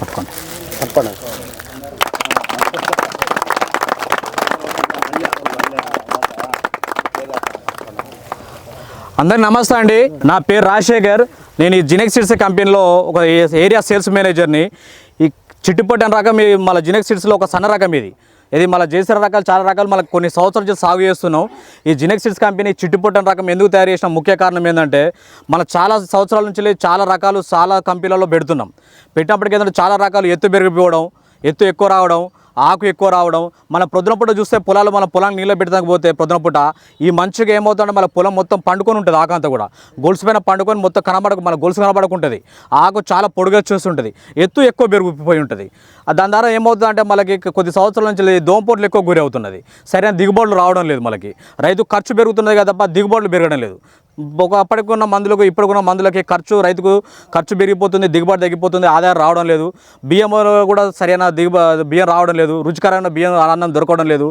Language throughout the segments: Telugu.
పట్టుకోండి. అందరికి నమస్తే అండి. నా పేరు రాజశేఖర్. నేను ఈ జినెక్ సీడ్స్ కంపెనీలో ఒక ఏ- ఏరియా సేల్స్ మేనేజర్ని. ఈ చిట్టుపట్టి రకం మళ్ళీ జినెక్ సీడ్స్లో ఒక సన్న రకం ఇది. ఇది మళ్ళీ చేసిన రకాలు చాలా రకాలు మళ్ళీ కొన్ని సంవత్సరాల నుంచి సాగు చేస్తున్నాం. ఈ జినెక్ సీడ్స్ కంపెనీ చిట్టుపొట్టు రకం ఎందుకు తయారు చేసిన ముఖ్య కారణం ఏంటంటే మన చాలా సంవత్సరాల నుంచి చాలా రకాలు చాలా కంపెనీలలో పెడుతున్నాం. పెట్టినప్పటికీ ఏంటంటే చాలా రకాలు ఎత్తు పెరిగిపోవడం ఎత్తు ఎక్కువ రావడం ఆకు ఎక్కువ రావడం మన ప్రొద్దున పూట చూస్తే పొలాలు మన పొలాన్ని నీళ్ళు పెట్టడానికి పోతే ప్రొద్దున పూట ఈ మంచుగా ఏమవుతుందంటే మన పొలం మొత్తం పండుకొని ఉంటుంది ఆకంతా కూడా. గొలుసు పైన పండుకొని మొత్తం కనబడక మన గొలుసు కనబడకుంటుంది. ఆకు చాలా పొడుగా చేస్తుంటుంది ఎత్తు ఎక్కువ పెరిగిపోయి ఉంటుంది. దాని ద్వారా ఏమవుతుందంటే మనకి కొద్ది సంవత్సరాల నుంచి దోమపోట్లు ఎక్కువ గురి అవుతున్నది సరైన దిగుబడులు రావడం లేదు మనకి. రైతు ఖర్చు పెరుగుతున్నది కదా తప్ప దిగుబడులు పెరగడం లేదు. ఒక అప్పటికున్న మందులకు ఇప్పుడుకున్న మందులకి ఖర్చు రైతుకు ఖర్చు పెరిగిపోతుంది దిగుబడి తగ్గిపోతుంది ఆదాయం రావడం లేదు. బియ్యంలో కూడా సరైన దిగుబ బియ్యం రావడం లేదు రుచికరమైన బియ్యం అన్నం దొరకడం లేదు.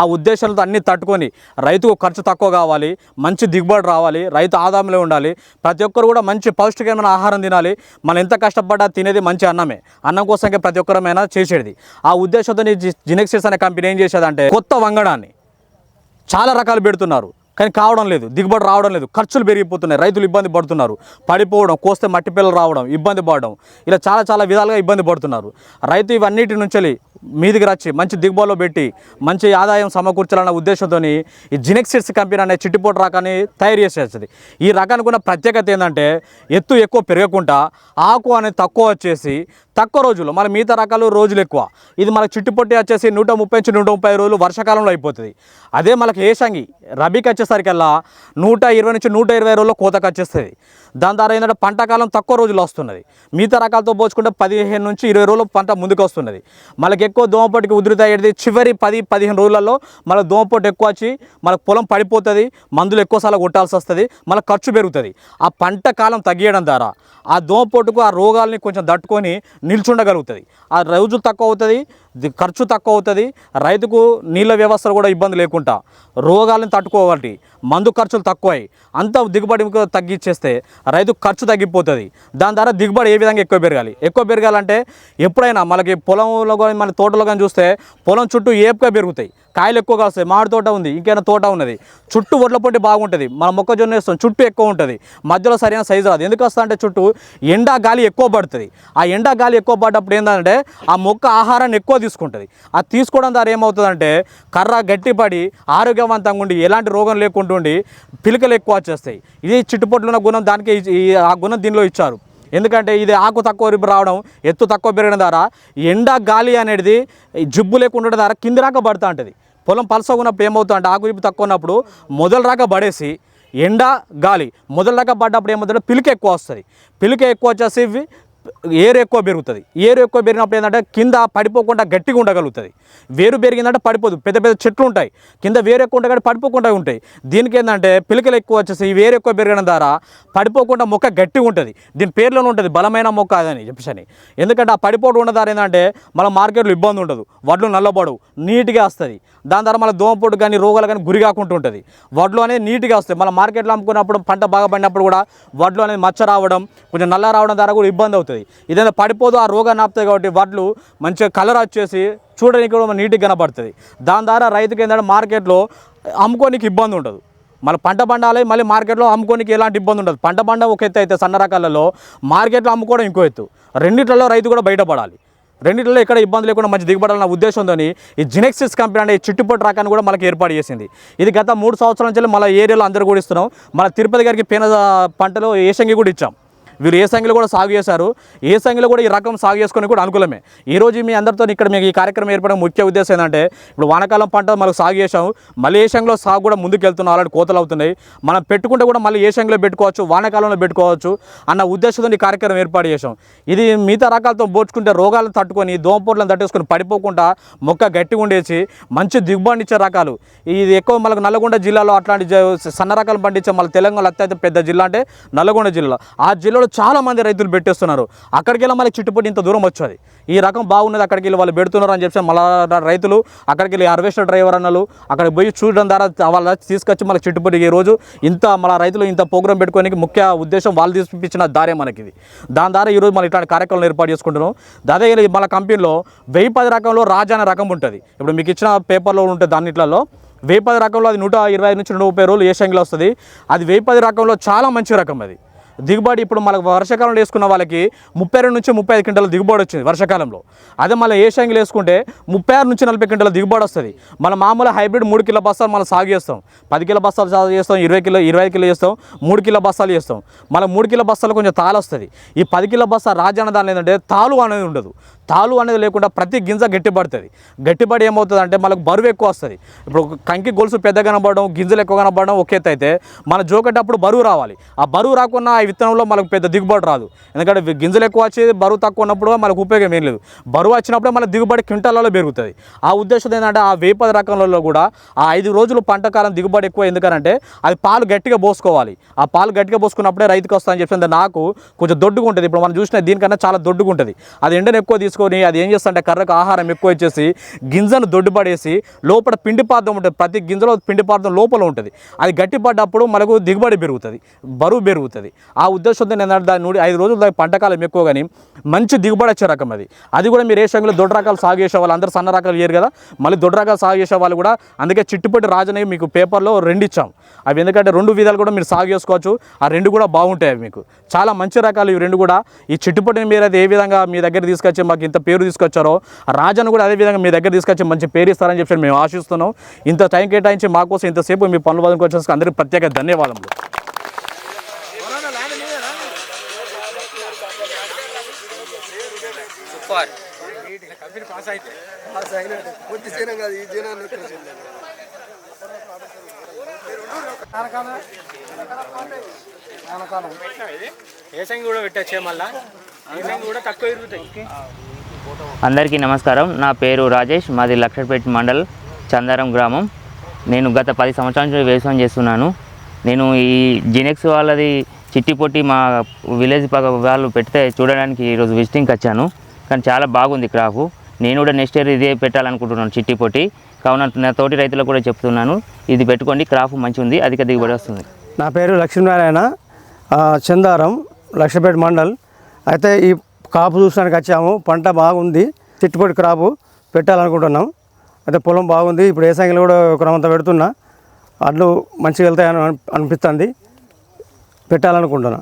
ఆ ఉద్దేశాలతో అన్ని తట్టుకొని రైతుకు ఖర్చు తక్కువ కావాలి మంచి దిగుబడి రావాలి రైతు ఆదాయంలో ఉండాలి. ప్రతి ఒక్కరు కూడా మంచి పౌష్టికమైన ఆహారం తినాలి. మనం ఎంత కష్టపడ్డా తినేది మంచి అన్నమే. అన్నం కోసంకే ప్రతి ఒక్కరమైనా చేసేది. ఆ ఉద్దేశంతో జినెక్సిస్ అనే కంపెనీ ఏం చేసేదంటే కొత్త వంగడాన్ని చాలా రకాలు పెడుతున్నారు. కానీ కావడం లేదు దిగుబడి రావడం లేదు ఖర్చులు పెరిగిపోతున్నాయి రైతులు ఇబ్బంది పడుతున్నారు. పడిపోవడం కోస్తే మట్టి పిల్లలు రావడం ఇబ్బంది పడడం ఇలా చాలా చాలా విధాలుగా ఇబ్బంది పడుతున్నారు. రైతు ఇవన్నిటి నుంచి మీదికి వచ్చి మంచి దిగుబడిలో పెట్టి మంచి ఆదాయం సమకూర్చాలన్న ఉద్దేశంతో ఈ జినెక్సిడ్స్ కంపెనీ అనే చిట్టిపోటు రకాన్ని తయారు చేసేస్తుంది. ఈ రకానికి ఉన్న ప్రత్యేకత ఏంటంటే ఎత్తు ఎక్కువ పెరగకుండా ఆకు అనేది తక్కువ వచ్చేసి తక్కువ రోజులు. మన మిగతా రకాలు రోజులు ఎక్కువ. ఇది మనకు చుట్టుపొట్టి వచ్చేసి నూట ముప్పై నుంచి నూట ముప్పై రోజులు వర్షాకాలంలో అయిపోతుంది. అదే మనకి ఏసంగి రబీకి వచ్చేసరికల్లా నూట ఇరవై నుంచి నూట ఇరవై రోజుల్లో కోతకు వచ్చేస్తుంది. దాని ద్వారా ఏంటంటే పంట కాలం తక్కువ రోజులు వస్తున్నది. మిగతా రకాలతో పోల్చుకుంటే పదిహేను నుంచి ఇరవై రోజులు పంట ముందుకు వస్తున్నది. మనకి ఎక్కువ దోమపొట్టుకి ఉధృతి అయ్యేది చివరి పది పదిహేను రోజులలో మన దోమపొట్టు ఎక్కువ వచ్చి మనకు పొలం పడిపోతుంది మందులు ఎక్కువసార్లు కొట్టాల్సి వస్తుంది మన ఖర్చు పెరుగుతుంది. ఆ పంట కాలం తగ్గియడం ద్వారా ఆ దోమపోటుకు ఆ రోగాల్ని కొంచెం తట్టుకొని నిల్చుండగలుగుతుంది. ఆ రోజు తక్కువ అవుతుంది ఖర్చు తక్కువ అవుతుంది రైతుకు నీళ్ళ వ్యవస్థలు కూడా ఇబ్బంది లేకుండా. రోగాలను తట్టుకోవాలి మందు ఖర్చులు తక్కువై అంత దిగుబడి తగ్గించేస్తే రైతు ఖర్చు తగ్గిపోతుంది. దాని ద్వారా దిగుబడి ఏ విధంగా ఎక్కువ పెరగాలి? ఎక్కువ పెరగాలంటే ఎప్పుడైనా మనకి పొలంలో కానీ మన తోటలో కానీ చూస్తే పొలం చుట్టూ ఏపుగా పెరుగుతాయి. కాయలు ఎక్కువగా వస్తాయి మామిడి తోట ఉంది ఇంకైనా తోట ఉన్నది. చుట్టూ ఒడ్ల పొంటి బాగుంటుంది మన మొక్కజొన్న వేస్తాం చుట్టూ ఎక్కువ ఉంటుంది. మధ్యలో సరైన సైజు రాదు. ఎందుకు వస్తా అంటే చుట్టూ ఎండా గాలి ఎక్కువ పడుతుంది. ఆ ఎండా గాలి ఎక్కువ పడ్డప్పుడు ఏంటంటే ఆ మొక్క ఆహారాన్ని ఎక్కువ తీసుకుంటుంది. అది తీసుకోవడం ద్వారా ఏమవుతుందంటే కర్ర గట్టిపడి ఆరోగ్యవంతంగా ఉండి ఎలాంటి రోగం లేకుండా ఉండి పిలకలు ఎక్కువ వచ్చేస్తాయి. ఇది చిట్టుపొట్లు ఉన్న గుణం దానికి ఆ గుణం దీనిలో ఇచ్చారు. ఎందుకంటే ఇది ఆకు తక్కువ రిబ్బు రావడం ఎత్తు తక్కువ పెరగడం ద్వారా ఎండ గాలి అనేది జుబ్బు లేకుండా ఉండడం ద్వారా కింది రాక పడుతూ ఉంటుంది. పొలం పలసగా ఉన్నప్పుడు ఏమవుతుంది అంటే ఆకు రిబ్బు తక్కువ ఉన్నప్పుడు మొదలు రాక పడేసి ఎండ గాలి మొదలు రాక పడ్డప్పుడు ఏమవుతుందంటే పిలిక ఎక్కువ వస్తుంది. పిలిక ఎక్కువ వచ్చేసి ఇవి ఏరు ఎక్కువ పెరుగుతుంది. ఏరు ఎక్కువ పెరిగినప్పుడు ఏంటంటే కింద పడిపోకుండా గట్టిగా ఉండగలుగుతుంది. వేరు పెరిగిందంటే పడిపోదు. పెద్ద పెద్ద చెట్లు ఉంటాయి. కింద వేరు ఎక్కువ ఉంటాయి కానీ పడిపోకుండా ఉంటాయి. దీనికి ఏంటంటే పిలకలు ఎక్కువ వచ్చేసి ఈ వేరు ఎక్కువ పెరగడం ద్వారా పడిపోకుండా మొక్క గట్టిగా ఉంటుంది. దీని పేర్లోనే ఉంటుంది బలమైన మొక్క అదని చెప్పేసి ఎందుకంటే ఆ పడిపోవడం ఉన్న ద్వారా ఏంటంటే మన మార్కెట్లో ఇబ్బంది ఉండదు. వడ్లు నల్లబడవు. నీట్గా వస్తుంది. దాని ద్వారా మన దోమపోటు కానీ రోగాలు కానీ గురి కాకుండా ఉంటుంది. వడ్లు అనేది నీట్గా వస్తాయి. మన మార్కెట్లో అమ్ముకున్నప్పుడు పంట బాగా పడినప్పుడు కూడా వడ్లు అనేది మచ్చ రావడం కొంచెం నల్ల రావడం ద్వారా కూడా ఇబ్బంది అవుతుంది. ఏదైనా పడిపోదు ఆ రోగాన్ని ఆపుతాయి కాబట్టి వడ్లు మంచిగా కలర్ వచ్చేసి చూడడానికి కూడా నీట్గా కనబడుతుంది దాని ద్వారా రైతుకి ఏంటంటే మార్కెట్లో అమ్ముకోనికి ఇబ్బంది ఉండదు. మళ్ళీ పంట పండాలి మళ్ళీ మార్కెట్లో అమ్ముకోనికి ఎలాంటి ఇబ్బంది ఉండదు. పంట పండ ఒక ఎత్తు అయితే సన్న రకాలలో మార్కెట్లో అమ్ముకోవడం ఇంకో ఎత్తు. రెండిట్లలో రైతు కూడా బయటపడాలి. రెండిట్లో ఎక్కడ ఇబ్బంది లేకుండా మంచి దిగుబడాలన్న ఉద్దేశంతోని ఈ జినెక్సిస్ కంపెనీ అనే చిట్టుపొట్టు రకాన్ని కూడా మనకి ఏర్పాటు చేసింది. ఇది గత మూడు సంవత్సరాల నుంచి మన ఏరియాలో అందరూ కూడా ఇస్తున్నాం. మన తిరుపతి గారికి పేన పంటలో ఏషంగి కూడా ఇచ్చాం. వీరు ఏ సంఖ్యలో కూడా సాగు చేశారు ఏ సంఖ్యలో కూడా ఈ రకం సాగు చేసుకుని కూడా అనుకూలమే. ఈ రోజు మీ అందరితో ఇక్కడ మీకు ఈ కార్యక్రమం ఏర్పడడం ముఖ్య ఉద్దేశం ఏంటంటే ఇప్పుడు వానాకాలం పంట మనకు సాగు చేసాము మళ్ళీ ఏ సంఖ్యలో సాగు కూడా ముందుకు వెళ్తున్నాం అలాంటి కోతలు అవుతున్నాయి. మనం పెట్టుకుంటే కూడా మళ్ళీ ఏ సంఖ్యలో పెట్టుకోవచ్చు వానకాలంలో పెట్టుకోవచ్చు అన్న ఉద్దేశంతో ఈ కార్యక్రమం ఏర్పాటు చేసాం ఇది మిగతా రకాలతో పోల్చుకుంటే రోగాలను తట్టుకొని దోమపోట్లను తట్టేసుకొని పడిపోకుండా మొక్క గట్టిగా ఉండేసి మంచి దిగుబడి ఇచ్చే రకాలు. ఇది ఎక్కువ మనకు నల్గొండ జిల్లాలో అట్లాంటి సన్న రకాలు పండించే మన తెలంగాణ అత్యంత పెద్ద జిల్లా అంటే నల్గొండ జిల్లా. ఆ జిల్లాలో చాలామంది రైతులు పెట్టేస్తున్నారు. అక్కడికి వెళ్ళి మళ్ళీ చుట్టుపట్టి ఇంత దూరం వచ్చేది. ఈ రకం బాగున్నది అక్కడికి వెళ్ళి వాళ్ళు పెడుతున్నారు అని చెప్పి మళ్ళీ రైతులు అక్కడికి వెళ్ళి హార్వెస్టర్ డ్రైవర్ అన్నలు అక్కడికి పోయి చూడడం ద్వారా వాళ్ళ తీసుకొచ్చి మళ్ళీ చుట్టుపట్టి ఈ రోజు ఇంత మన రైతులు ఇంత ప్రోగ్రామ్ పెట్టుకోనికి ముఖ్య ఉద్దేశం వాళ్ళు తీసుకొచ్చిన దారే మనకి ఇది దాని ద్వారా ఈరోజు మనం ఇట్లాంటి కార్యక్రమాలు ఏర్పాటు చేసుకుంటున్నాం. దాదాపు మన కంపెనీలో వెయ్యి పది రకంలో రాజా అనే రకం ఉంటుంది. ఇప్పుడు మీకు ఇచ్చిన పేపర్లో ఉంటుంది దానిట్లలో వెయ్యి పది రకంలో అది నూట ఇరవై నుంచి నూట ముప్పై రోజులు ఏ శంగిలో వస్తుంది. అది వెయ్యి పది రకంలో చాలా మంచి రకం అది. దిగుబడి ఇప్పుడు మనకు వర్షాకాలంలో వేసుకున్న వాళ్ళకి ముప్పై రెండు నుంచి ముప్పై ఐదు క్వింటాల దిగుబడి వచ్చింది వర్షాకాలంలో. అదే మళ్ళీ ఏషియాంగిల్ వేసుకుంటే ముప్పై ఆరు నుంచి నలభై క్వింటాల దిగుబడి వస్తుంది. మన మామూలు హైబ్రిడ్ మూడు కిలో బస్తాలు మనం సాగు చేస్తాం. పది కిలో బస్తాలు సాగు చేస్తాం ఇరవై కిలో ఇరవై కిలో చేస్తాం మూడు కిలో బస్తాలు చేస్తాం. మళ్ళీ మూడు కిలో బస్తాలు కొంచెం తాలు వస్తుంది. ఈ పది కిలో బస్తా రాజన్న దాని ఏంటంటే తాలు అనేది ఉండదు. తాలు అనేది లేకుండా ప్రతి గింజ గట్టిపడుతుంది. గట్టిపడి ఏమవుతుంది అంటే మనకు బరువు ఎక్కువ వస్తుంది. ఇప్పుడు కంకి గొలుసు పెద్ద కనబడడం గింజలు ఎక్కువ కనబడడం ఒక అయితే మన జోకేటప్పుడు బరువు రావాలి. ఆ బరువు రాకుండా ఈ విత్తనంలో మనకు పెద్ద దిగుబడి రాదు. ఎందుకంటే గింజలు ఎక్కువ వచ్చేది బరువు తక్కువ ఉన్నప్పుడు మనకు ఉపయోగం ఏం లేదు. బరువు వచ్చినప్పుడే మన దిగుబడి క్వింటాలలో పెరుగుతుంది. ఆ ఉద్దేశం ఏంటంటే ఆ వేప రకంలో కూడా ఆ ఐదు రోజులు పంట కాలం దిగుబడి ఎక్కువ. ఎందుకంటే అది పాలు గట్టిగా పోసుకోవాలి. ఆ పాలు గట్టిగా పోసుకున్నప్పుడే రైతుకు వస్తా అని చెప్పింది నాకు కొంచెం దొడ్డుగా ఉంటుంది. ఇప్పుడు మనం చూసిన దీనికన్నా చాలా దొడ్డుగా ఉంటుంది. అది ఎండను ఎక్కువ తీసుకొని అది ఏం చేస్తుంటే కర్రకు ఆహారం ఎక్కువ ఇచ్చేసి గింజను దొడ్డుపడేసి లోపల పిండి పార్థం ఉంటుంది. ప్రతి గింజలో పిండి పార్థం లోపల ఉంటుంది. అది గట్టి పడ్డప్పుడు మనకు దిగుబడి పెరుగుతుంది. బరువు పెరుగుతుంది. ఆ ఉద్దేశంతో నేను దాని నుండి ఐదు రోజులు దాని పంటకాలం ఎక్కువ కానీ మంచి దిగుబడి వచ్చే రకం అది. అది కూడా మీరు ఏ శంగులో దొడ్డు రకాలు సాగు చేసే వాళ్ళు అందరూ సన్న రకాలు చేయరు కదా. మళ్ళీ దొడ్డు రకాలు సాగు చేసే వాళ్ళు కూడా అందుకే చిట్టుపట్టి రాజని మీకు పేపర్లో రెండు ఇచ్చాం. అవి ఎందుకంటే రెండు విధాలు కూడా మీరు సాగు చేసుకోవచ్చు. ఆ రెండు కూడా బాగుంటాయి అవి మీకు. చాలా మంచి రకాలు ఇవి రెండు కూడా. ఈ చిట్టుపట్టిని మీరు అయితే ఏ విధంగా మీ దగ్గర తీసుకొచ్చి మాకు ఇంత పేరు తీసుకొచ్చారో ఆ రాజను కూడా అదే విధంగా మీ దగ్గర తీసుకొచ్చి మంచి పేరు ఇస్తారని చెప్పి మేము ఆశిస్తున్నాం. ఇంత టైం కేటాయించి మాకోసం ఇంతసేపు మీ పనులు బదులు అందరికీ ప్రత్యేక ధన్యవాదములు. కొద్ది జనం కాదు ఈ జనాన్ని ఎక్కువ చేయలేదు. ఏసంగి కూడా పెట్టచ్చే మళ్ళా ఏసంగి కూడా తక్కువ ఇరుగుతాయి అందరికీ నమస్కారం. నా పేరు రాజేష్ మాది లక్షపేట మండల్ చందారం గ్రామం. నేను గత పది సంవత్సరాల నుంచి వ్యవసాయం చేస్తున్నాను. నేను ఈ జినెక్స్ వాళ్ళది చిట్టి పొట్టి మా విలేజ్ పక్క వాళ్ళు పెడితే చూడడానికి ఈరోజు విజిటింగ్కి వచ్చాను. కానీ చాలా బాగుంది క్రాపు నేను కూడా నెక్స్ట్ ఇయర్ ఇదే పెట్టాలనుకుంటున్నాను చిట్టి పొట్టి కావున నా తోటి రైతులకు కూడా చెప్తున్నాను ఇది పెట్టుకోండి క్రాప్ మంచి ఉంది అధిక దిగుబడి వస్తుంది. నా పేరు లక్ష్మీనారాయణ చందారం లక్ష్మీపేట మండల్. అయితే ఈ కాపు చూసడానికి వచ్చాము పంట బాగుంది చిట్టుపొడి క్రాపు పెట్టాలనుకుంటున్నాం. అయితే పొలం బాగుంది ఇప్పుడు ఏ సంఖ్యలో కూడా క్రమంతో పెడుతున్నా అడ్లు మంచిగా వెళ్తాయని అనిపిస్తుంది. పెట్టాలనుకుంటున్నా.